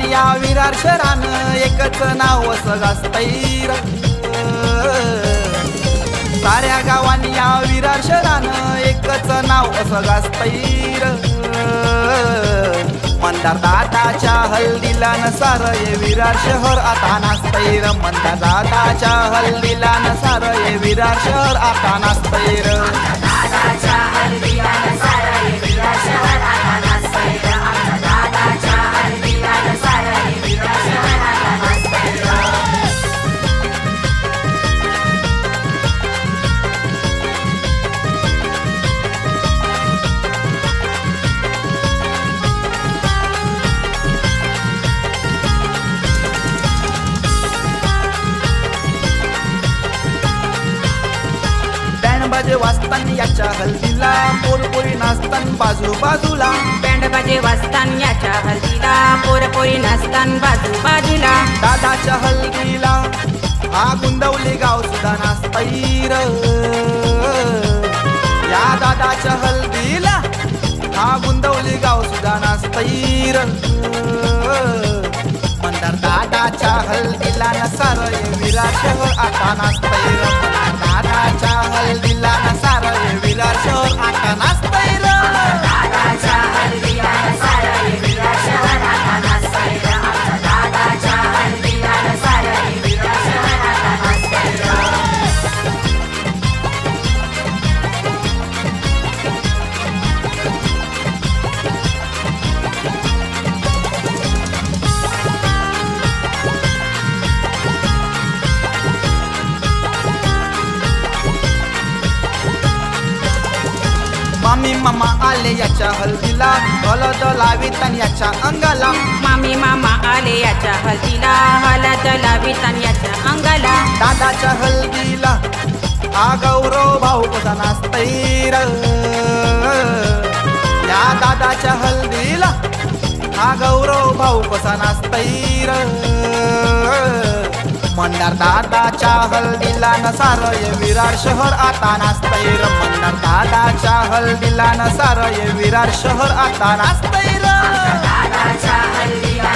या विरार शहरानं एकच नाव सगास्तैर साऱ्या गावानी या विरार शहरानं एकच नाव सगास्तैर मंदार दादाच्या हल्दीला न सार ये विरार शहर आता नास्तैर मंदार दादाच्या हल्दीला न सार ये विरार शहर आता नास्तैर बाजे वाजताना याच्या हल्दीला पोरपोरी नाचताना बाजू बाजूला. बँड बाजे वाजतान याच्या हल्दीला पोरपोरी नाचतान बाजू बाजूला. दादाच्या हल्दीला हा गुंदवली गाव सुद्धा नाचतैर या दादाच्या हल्दीला हा गुंदवली गाव सुद्धा नाचतैर मंदार दादाच्या हल्दीला नसार शहर आता नाचतैर दादाच्या हल्दीला मामी मामा आले याच्या हल्दीला. लावीत आणि याच्या अंगाला. मामी मामा आले याच्या हल्दीला. हलत लावितान याच्या अंगाला. दादाच्या हल्दीला. हा गौरव भाऊ कसा नाचतैर या दादाच्या हल्दीला. हा गौरव भाऊ कसा नाचतैर मंदार दादाच्या हल्दीला नसार ये विरार शहर आता नाचतैर मंदार दादाच्या हल्दीला नसार ये विरार शहर आता नाचतैर दादाच्या हल्दीला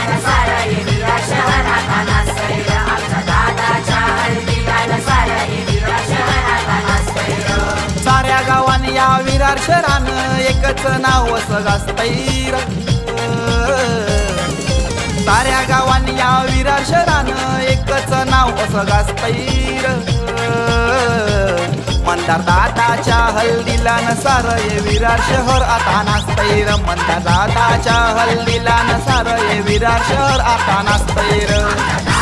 विरार शहर आता र. आमच्या दादाच्या हल्दीला विरार शहर आता र. साऱ्या गावान या विरार शहरानं एकच नाव सगास्तैर साऱ्या गावांनी या विरार शहरानं एकच नाव सगास्तैर मंदार दादाच्या हल्दीला नसार ये विरार शहर आता नाचतैर मंदार दादाच्या हल्दीला नसार ये विरार शहर आता नाचतैर